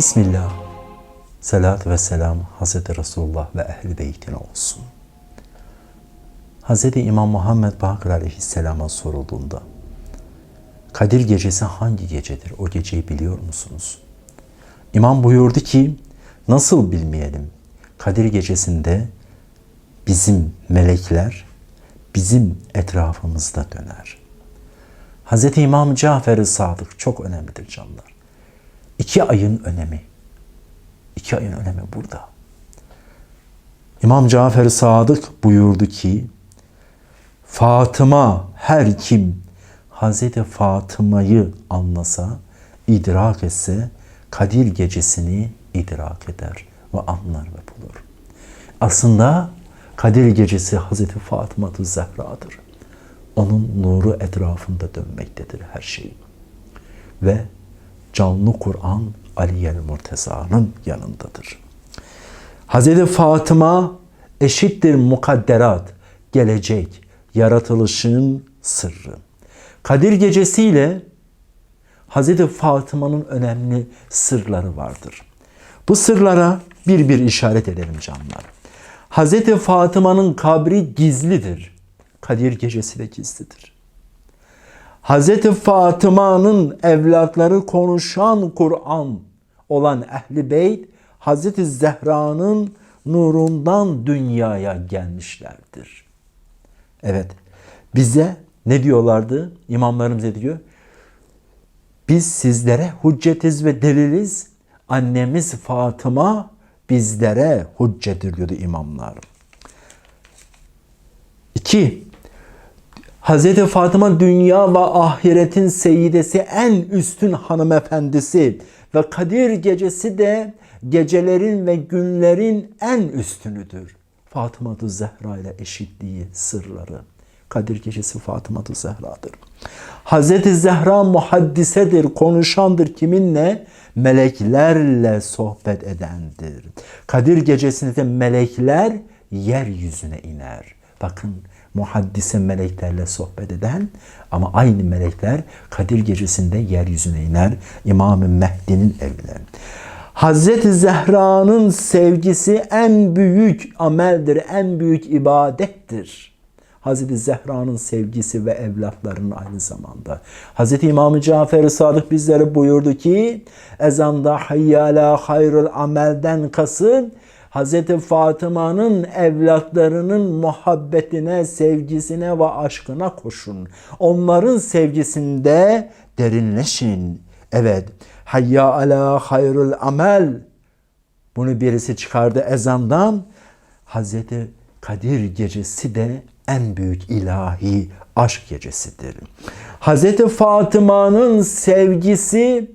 Bismillah. Selat ve selam Hz. Resulullah ve ehli beytine olsun. Hz. İmam Muhammed Bakır aleyhisselama sorulduğunda Kadir gecesi hangi gecedir? O geceyi biliyor musunuz? İmam buyurdu ki nasıl bilmeyelim? Kadir gecesinde bizim melekler bizim etrafımızda döner. Hz. İmam Cafer-i Sadık çok önemlidir canlar. İki ayın önemi. İki ayın önemi burada. İmam Cafer-i Sadık buyurdu ki Fatıma her kim Hazreti Fatıma'yı anlasa, idrak etse Kadir gecesini idrak eder ve anlar ve bulur. Aslında Kadir gecesi Hazreti Fatıma Zehra'dır. Onun nuru etrafında dönmektedir her şey. Ve canlı Kur'an Aliyel Murteza'nın yanındadır. Hazreti Fatıma eşittir mukadderat, gelecek, yaratılışın sırrı. Kadir gecesiyle Hazreti Fatıma'nın önemli sırları vardır. Bu sırlara bir bir işaret edelim canlar. Hazreti Fatıma'nın kabri gizlidir. Kadir gecesi de gizlidir. Hz. Fatıma'nın evlatları konuşan Kur'an olan Ehli Beyt, Hz. Zehra'nın nurundan dünyaya gelmişlerdir. Evet, bize ne diyorlardı? İmamlarım bize diyor, biz sizlere hüccetiz ve deliliz, annemiz Fatıma bizlere hüccettir diyordu imamlar. 2. Hz. Fatıma dünya ve ahiretin seyidesi en üstün hanımefendisi ve Kadir gecesi de gecelerin ve günlerin en üstünüdür. Fatıma Zehra ile eşitliği sırları. Kadir gecesi Fatıma Zehra'dır. Hazreti Zehra muhaddisedir, konuşandır kiminle? Meleklerle sohbet edendir. Kadir gecesinde de melekler yeryüzüne iner.'' Bakın muhaddise meleklerle sohbet eden ama aynı melekler Kadir gecesinde yeryüzüne iner. İmam-ı Mehdi'nin evine. Hazreti Zehra'nın sevgisi en büyük ameldir, en büyük ibadettir. Hazreti Zehra'nın sevgisi ve evlatlarının aynı zamanda. Hazreti İmam-ı Cafer-i Sadık bizlere buyurdu ki ezanda hayyala hayrul amelden kasıt Hazreti Fatıma'nın evlatlarının muhabbetine, sevgisine ve aşkına koşun. Onların sevgisinde derinleşin. Evet. Hayya ala hayrul amel. Bunu birisi çıkardı ezandan. Hazreti Kadir gecesi de en büyük ilahi aşk gecesidir. Hazreti Fatıma'nın sevgisi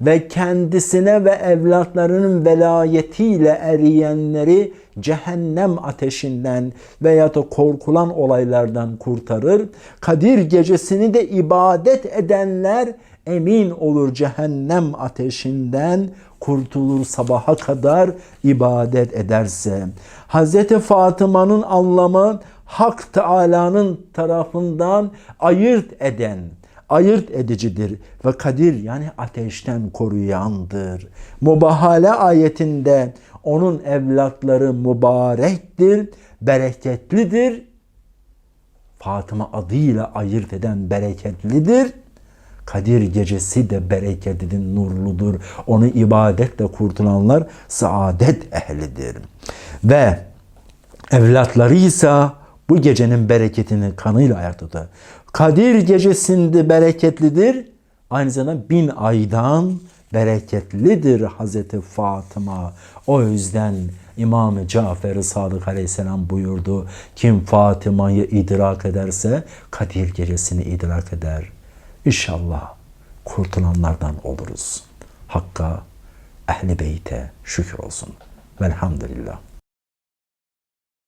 ve kendisine ve evlatlarının velayetiyle eriyenleri cehennem ateşinden veya da korkulan olaylardan kurtarır. Kadir gecesini de ibadet edenler emin olur cehennem ateşinden kurtulur sabaha kadar ibadet ederse. Hazreti Fatıma'nın anlamı Hak Teala'nın tarafından ayırt eden, ayırt edicidir ve kadir yani ateşten koruyandır. Mubahale ayetinde onun evlatları mübarektir, bereketlidir. Fatıma adıyla ayırt eden bereketlidir. Kadir gecesi de bereketlidir, nurludur. Onu ibadetle kurtulanlar saadet ehlidir. Ve evlatları ise bu gecenin bereketini kanıyla ayakta tutar. Kadir gecesinde bereketlidir. Aynı zamanda bin aydan bereketlidir Hazreti Fatıma. O yüzden İmam-ı Cafer-i Sadık Aleyhisselam buyurdu. Kim Fatıma'yı idrak ederse Kadir gecesini idrak eder. İnşallah kurtulanlardan oluruz. Hakka, ehli beyte şükür olsun. Velhamdülillah.